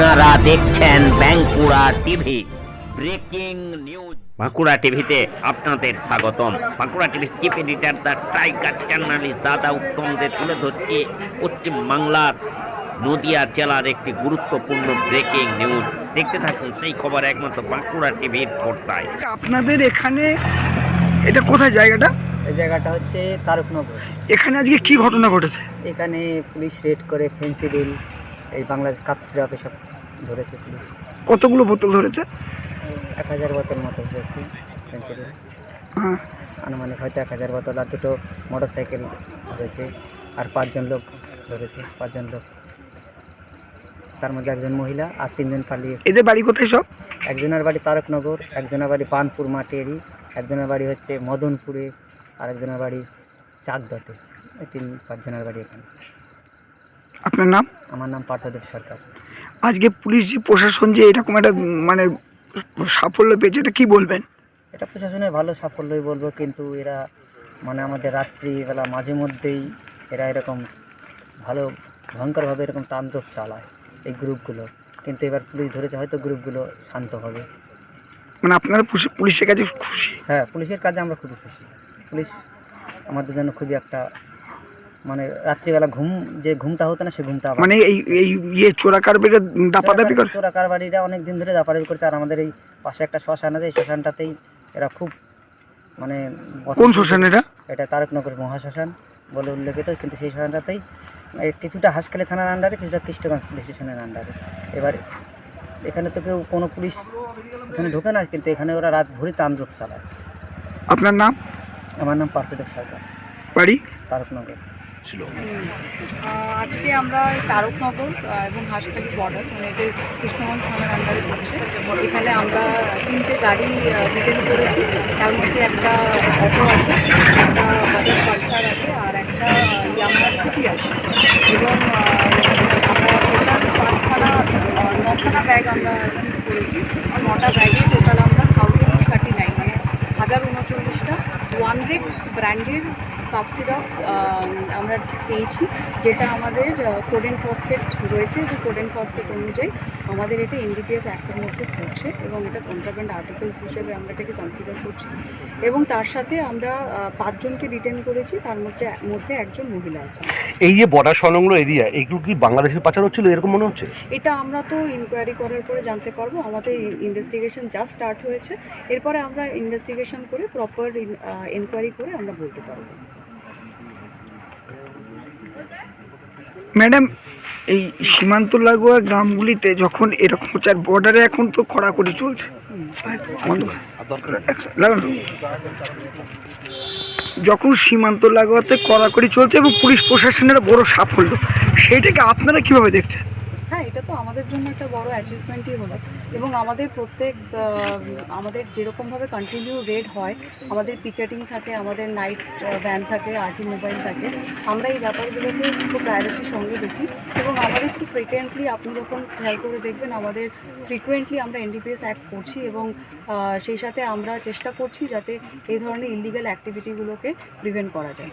আপনারা দেখছেন Bankura TV. Breaking news. Bankura টিভিতে আপনাদের স্বাগতম। বাঁকুড়া টিভির chief editor the tiger journalist দাদা উত্তমদের তুলে ধরছি পশ্চিম বাংলার নদিয়া জেলার একটি গুরুত্বপূর্ণ ব্রেকিং নিউজ। দেখতে থাকুন সেই খবর একমাত্র বাঁকুড়া টিভির পর্দায়। আপনাদের এখানে এটা কোথায় জায়গাটা? এই জায়গাটা হচ্ছে তারকনগর। এখানে আজকে কি ঘটনা ঘটেছে? এখানে পুলিশ রেড করে ফেন্সিডিল এই বাংলাদেশ কাপ সিরাপ এসব ধরেছে পুলিশ। কতগুলো বোতল ধরেছে? এক হাজার বোতল মতো ফেন্সিডিল হ্যাঁ। আনুমানিক হয়তো এক হাজার বোতল আর দুটো মোটর সাইকেল ধরেছে আর পাঁচজন লোক ধরেছে পাঁচজন লোক। তার মধ্যে একজন মহিলা আর তিনজন পালিয়েছে। এদের বাড়ি কোথায় সব? একজনের বাড়ি তারকনগর একজনের বাড়ি পানপুর মাটেরি একজনের বাড়ি হচ্ছে মদনপুরে আর একজনের বাড়ি চাকদতে। এই তিন পাঁচজনের বাড়ি এখানে। আপনার নাম? আমার নাম পার্থদেব সরকার। আজকে পুলিশ যে প্রশাসন যে এরকম একটা মানে সাফল্য পেয়েছে এটা কি বলবেন? এটা প্রশাসনের ভালো সাফল্যই বলব কিন্তু এরা মানে আমাদের রাত্রিবেলা মাঝে মধ্যেই এরা এরকম ভালো ভয়ঙ্করভাবে এরকম তাণ্ডব চালায় এই গ্রুপগুলো। কিন্তু এবার পুলিশ ধরেছে হয়তো গ্রুপগুলো শান্ত হবে। মানে আপনারা পুলিশ- পুলিশের কাজে খুশি? হ্যাঁ পুলিশের কাজে আমরা খুবই খুশি। পুলিশ আমাদের জন্য খুবই একটা মানে রাত্রিবেলা ঘুম যে ঘুমটা হতো না সে ঘুমটা মানে এই এই ইয়ে চোরা কারবারে দাপাদাপি করে? চোরা কারবারিরা অনেক দিন ধরে দাপাদাপি করছে আর আমাদের এই পাশে একটা শ্মশান আছে এই শ্মশানটাতেই এরা খুব মানে কোন শ্মশান এটা? এটা তারকনগর মহাশ্মশান বলে উল্লেখিত কিন্তু সেই শ্মশানটাতেই কিছুটা হাসখালি থানার আন্ডারে কিছুটা কৃষ্ণগঞ্জ পুলিশ স্টেশনের আন্ডারে এবার এখানে তো কেউ কোনো পুলিশ এখানে ঢোকে না কিন্তু এখানে ওরা রাত ভরি তান্দ্রপ চালায়। আপনার নাম? আমার নাম পার্থদেব সরকার। বাড়ি? তারকনগর। আহ, আজকে আমরা তারকনগর এবং হাসপাতাল বর্ডার মানে এতে কৃষ্ণগঞ্জ থানার আন্ডারে পড়ছে এখানে আমরা তিনটে গাড়ি ডিটেন করেছি। তার মধ্যে একটা অটো আছে একটা বাজাজ পালসার আছে আর একটা ইয়ামাহা স্কুটি আছে। এবং আমরা টোটাল পাঁচখানা নখানা ব্যাগ আমরা সিজ করেছি। নটা ব্যাগে টোটাল আমরা থাউজেন্ড থার্টি নাইন মানে হাজার উনচল্লিশটা ওয়ান রেক্স ব্র্যান্ডের কাপ সিরাপ আমরা পেয়েছি যেটা আমাদের কোডেন ফসফেট রয়েছে। এবং কোডেন ফসফেট অনুযায়ী আমাদের এটা এনডিপিএস অ্যাক্টের মধ্যে পড়ছে এবং এটা কন্ট্রাব্যান্ড আর্টিকেলস হিসেবে আমরা এটাকে কনসিডার করছি। এবং তার সাথে আমরা পাঁচজনকে রিটেন করেছি তার মধ্যে মধ্যে একজন মহিলা আছে এই যে বর্ডার সংলগ্ন এরিয়া এগুলো কি বাংলাদেশের পাচার হচ্ছিল? এরকম মনে হচ্ছে? এটা আমরা তো ইনকোয়ারি করার পরে জানতে পারব। আমাদের ইনভেস্টিগেশন জাস্ট স্টার্ট হয়েছে। এরপরে আমরা ইনভেস্টিগেশন করে প্রপার ইনকোয়ারি করে আমরা বলতে পারব। ম্যাডাম, এই সীমান্ত লাগোয়া গ্রামগুলিতে যখন এরকম চার বর্ডারে এখন তো কড়াকড়ি চলছে। যখন সীমান্ত লাগোয়াতে কড়াকড়ি চলছে এবং পুলিশ প্রশাসনের বড় সাফল্য, সেইটাকে আপনারা কীভাবে দেখছেন? আমাদের জন্য একটা বড় অ্যাচিভমেন্টই হলো। এবং আমাদের প্রত্যেক আমাদের যেরকমভাবে কন্টিনিউ রেড হয়, আমাদের পিকেটিং থাকে, আমাদের নাইট ভ্যান থাকে আরটি মোবাইল থাকে, আমরা এই ব্যাপারগুলোকে খুব প্রায়োরিটির সঙ্গে দেখি এবং আমাদের খুব ফ্রিকুয়েন্টলি আপনি যখন খেয়াল করে দেখবেন, আমাদের ফ্রিকুয়েন্টলি আমরা এনডিপিএস অ্যাক্ট করছি এবং সেই সাথে আমরা চেষ্টা করছি যাতে এই ধরনের ইলিগাল অ্যাক্টিভিটিগুলোকে প্রিভেন্ট করা যায়।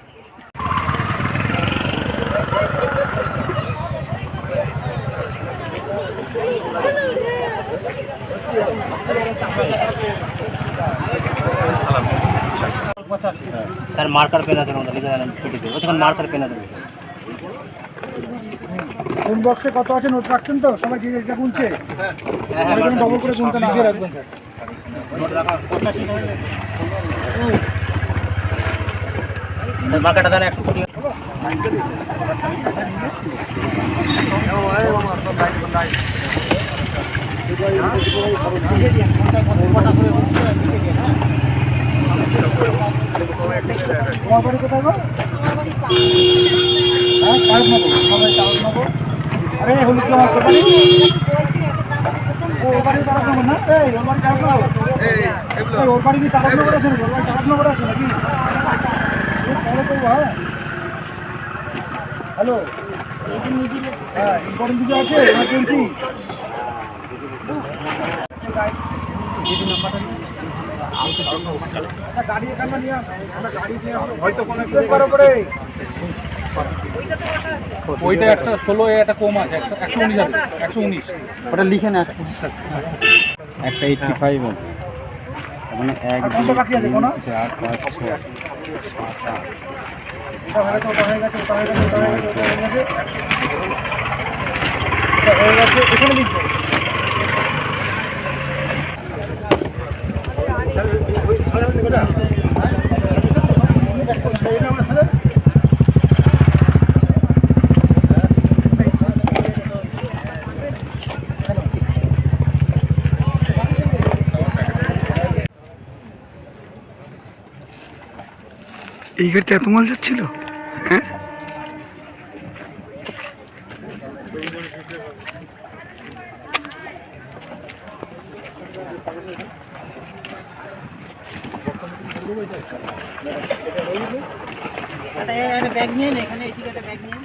স্যার মার্কার পেন আছে আমাদের লিখে দেন ছুটিতে। ওখানে মার্কার পেন আছে কোন বক্সে কত আছে নোট রাখছেন তো? সবাই যে যেটা গুনছে। ডবল করে গুনতে না রাখবেন মার্কারটা দেন একশো কুড়ি। কোথায় হ্যাঁ কাজ নেব সবাই কাজ নেব আরে হলুদ বাড়ি ও ওর বাড়ি তারকনগর না এই ওর ওর বাড়ি কি তারকনগর আছে নাকি আছে নাকি ও, করব হ্যাঁ হ্যালো হ্যাঁ ইম্পর্টেন্ট কিছু আছে ওইটা একটা ষোলো এ একটা কম আছে একটা একশো উনিশ আছে একশো উনিশ। ওটা লিখে না একটা এইটটি ফাইভ আছে। মানে এক চার পাঁচ ছয় এটা হয়ে গেছে ওটা হয়ে গেছে ওটা হয়ে গেছে ওটা হয়ে গেছে ওটা হয়ে গেছে এটা হয়ে গেছে এখানে লিখব এই গাড়িতে এত মাল যাচ্ছিল? হ্যাঁ? ব্যাগ নিয়ে এখানে এখানে ব্যাগ নিয়ে